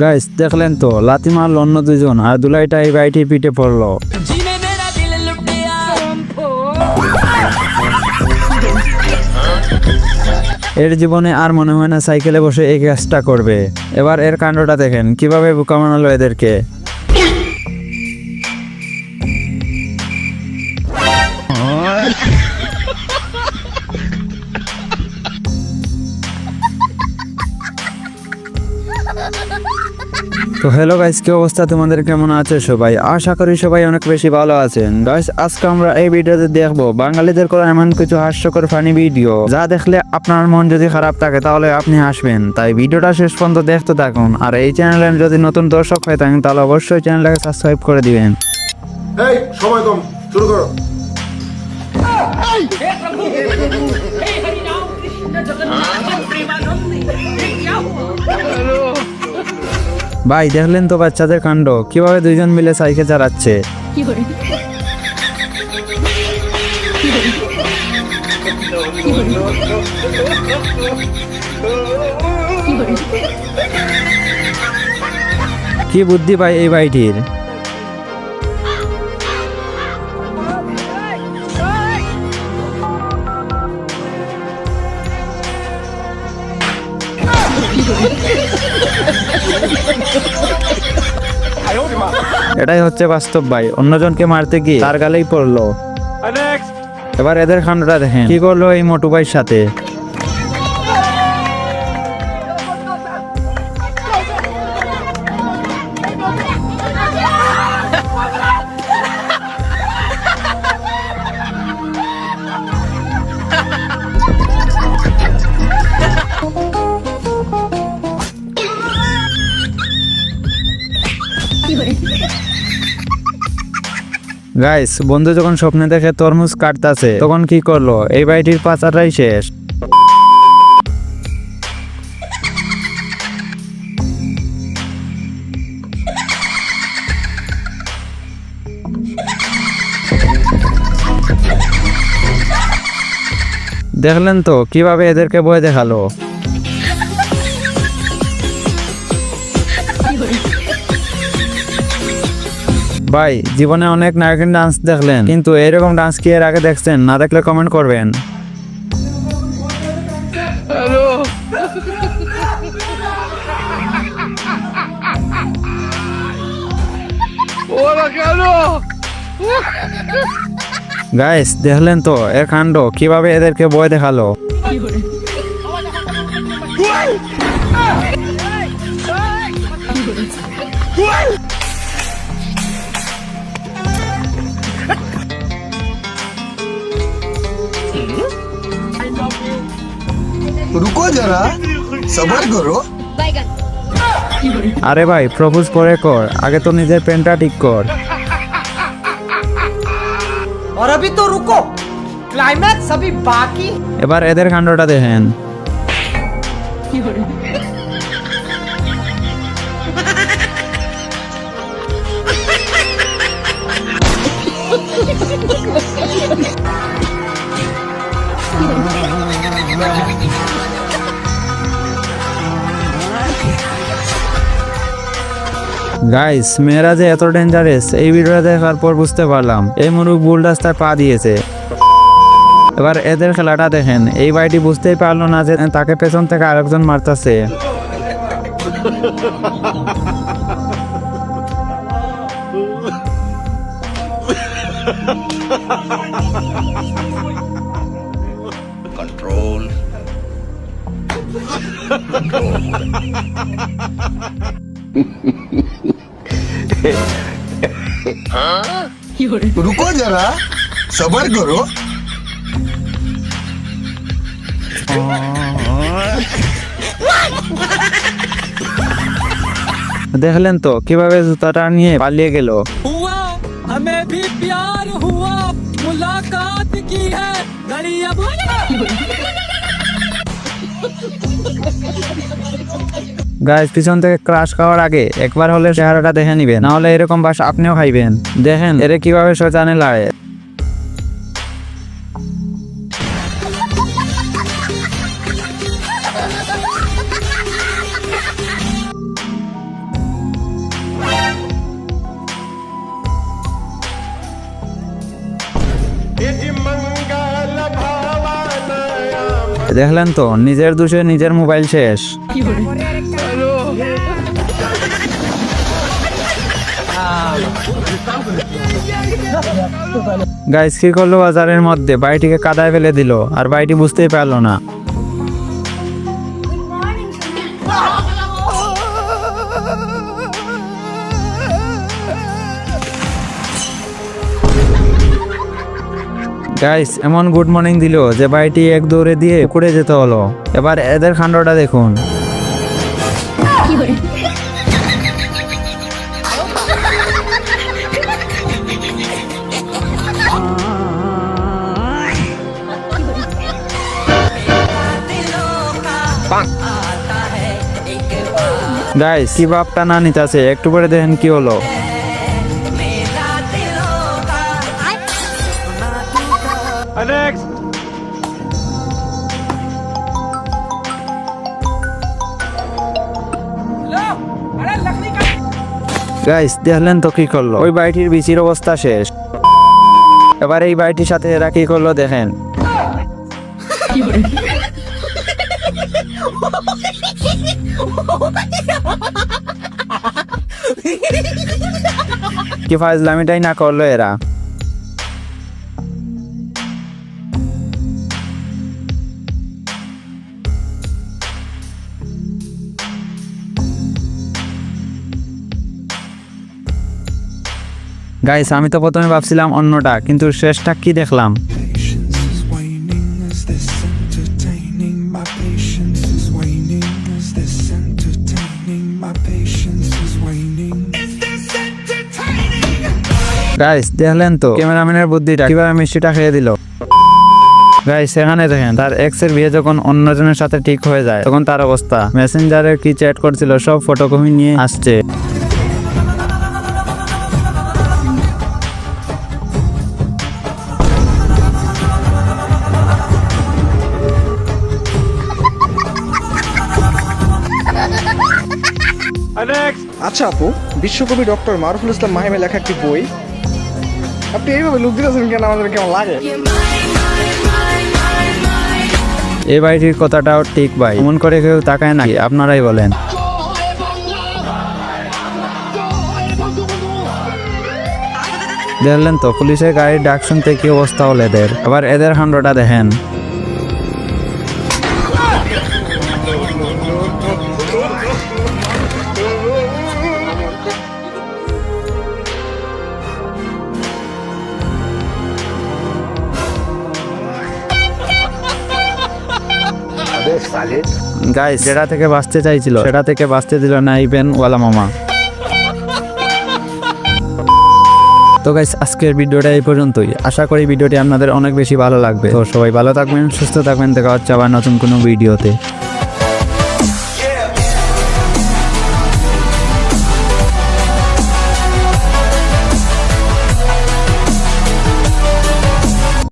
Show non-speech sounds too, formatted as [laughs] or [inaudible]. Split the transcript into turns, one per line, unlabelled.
Guys দেখলেন তো লাতি মারল অন্য দুজন আর দুলাইটা এই বাইটি পিঠে পড়ল। এর জীবনে আর মনে হয় না সাইকেলে বসে এই কাজটা করবে। এবার এর কাণ্ডটা দেখেন, কীভাবে বোকামানালো এদেরকে। তো হ্যালো গাইস কি অবস্থা? তোমাদের কেমন আছে সবাই? আশা করি সবাই অনেক বেশি ভালো আছেন। গাইস আজকে আমরা এই ভিডিওতে দেখব বাঙালিদের করা এমন কিছু হাস্যকর ফানি ভিডিও যা দেখলে আপনার মন যদি খারাপ থাকে তাহলে আপনি হাসবেন। তাই ভিডিওটা শেষ পর্যন্ত দেখতে থাকুন। আর এই চ্যানেলে যদি নতুন দর্শক হয়ে থাকেন তাহলে অবশ্যই চ্যানেলটাকে সাবস্ক্রাইব করে দিবেন।
এই সময় কম শুরু করো।
ভাই দেখলেন তো বাচ্চাদের কাণ্ড। কীভাবে দুইজন মিলে সাইকেল চালাচ্ছে? কি বুদ্ধি ভাই এই ভাইটির? এটাই হচ্ছে বাস্তব ভাই। অন্যজনকে মারতে গিয়ে তার গালেই পড়ল। এবার এদের খান্ডটা দেখেন। কি করল এই মোটু ভাইয়ের সাথে? গাইস বন্ধু যখন স্বপ্নে দেখে তরমুজ কাটতাছে, তখন কি করল? এই বাড়িটির পাচাটাই শেষ। দেখলেন তো, কীভাবে এদেরকে বয়ে দেখাল? ভাই জীবনে অনেক নায়কের ডান্স দেখলেন কিন্তু এরকম ডান্স কি এর আগে দেখছেন? না দেখলে কমেন্ট করবেন। গাইস দেখলেন তো এর কাণ্ড কীভাবে এদেরকে বয় দেখাল?
রুকো যারা সবার করো
আরে ভাই প্রপোজ পরে কর আগে তো নিজের পেনটা ঠিক কর
और अभी तो रुको क्लाइमैक्स अभी बाकी
এবার এদের কাণ্ডটা দেখেন [laughs] গাইস মেয়েরা যে এত ডেঞ্জারেস এই ভিডিওটা দেখার পর বুঝতে পারলাম। এই মুরুখ ভুল রাস্তায় পা দিয়েছে। এবার এদের খেলাটা দেখেন। এই বাড়িটি বুঝতেই পারল না যে তাকে পেছন থেকে আরেকজন মারতাছে।
Control. [laughs] [laughs]
রুকো যারা সবার করো
দেখলেন তো কিভাবে জুতাটা নিয়ে পালিয়ে গেল
हुआ हमें भी प्यार हुआ मुलाकात की है घड़ी अब
গাইস পিছন থেকে ক্রাশ খাওয়ার আগে একবার হলে চেহারাটা দেখে নিবেন। না হলে এরকম বাস আপনিও খাইবেন। দেখেন, এরে কীভাবে শয়তানে লাড়ে দেখলেন তো, নিজের দোষে নিজের মোবাইল শেষ। গাইস কি করল বাজারের মধ্যে? বাড়িটিকে কাদায় ফেলে দিল, আর বাড়িটি বুঝতেই পারল না। গাইস এমন গুড মর্নিং দিল যে বাড়িটি এক দৌড়ে দিয়ে কুড়ে যেতে হলো। এবার এদের খান্ডটা দেখুন। গাইস কি বাপটা না নিতেছে? একটু পরে দেখেন কি হলো। গাইস দেখলেন তো কি করল? ওই বাড়িটির বিচির অবস্থা শেষ। এবার এই বাড়িটির সাথে এরা কি করল দেখেন। কি ফাজলামিটাই না করল এরা। গাইস আমি তো প্রথমে ভাবছিলাম অন্যটা, কিন্তু শেষটা কি দেখলাম? গাইস দেখলেন তো? ক্যামেরাম্যানের বুদ্ধিটা কীভাবে মিষ্টিটা খেয়ে দিল? গাইস সেখানে দেখেন তার এক্সের বিয়ে যখন অন্যজনের সাথে ঠিক হয়ে যায় তখন তার অবস্থা। মেসেঞ্জারে কি চ্যাট করছিল সব ফটোকপি নিয়ে আসছে।
আচ্ছা আপু বিশ্বকবি ডক্টর মারুফুল ইসলাম মাহিমের লেখা একটি বই
এই বাড়িটির কথাটাও ঠিক ভাই। এমন করে কেউ তাকায় নাকি আপনারাই বলেন। দেখলেন তো, পুলিশের গাড়ির ডাক শুনতে কি অবস্থা হলো এদের? আবার এদের হান্ডোটা দেখেন। গাইস যেটা থেকে বাঁচতে চাইছিল, সেটা থেকে বাঁচতে দিল না ইভেন ওয়ালা মামা। তো গাইস আজকের ভিডিওটা এই পর্যন্তই। আশা করি ভিডিওটি আপনাদের অনেক বেশি ভালো লাগবে। তো সবাই ভালো থাকবেন, সুস্থ থাকবেন। দেখা হচ্ছে আবার নতুন কোনো ভিডিওতে।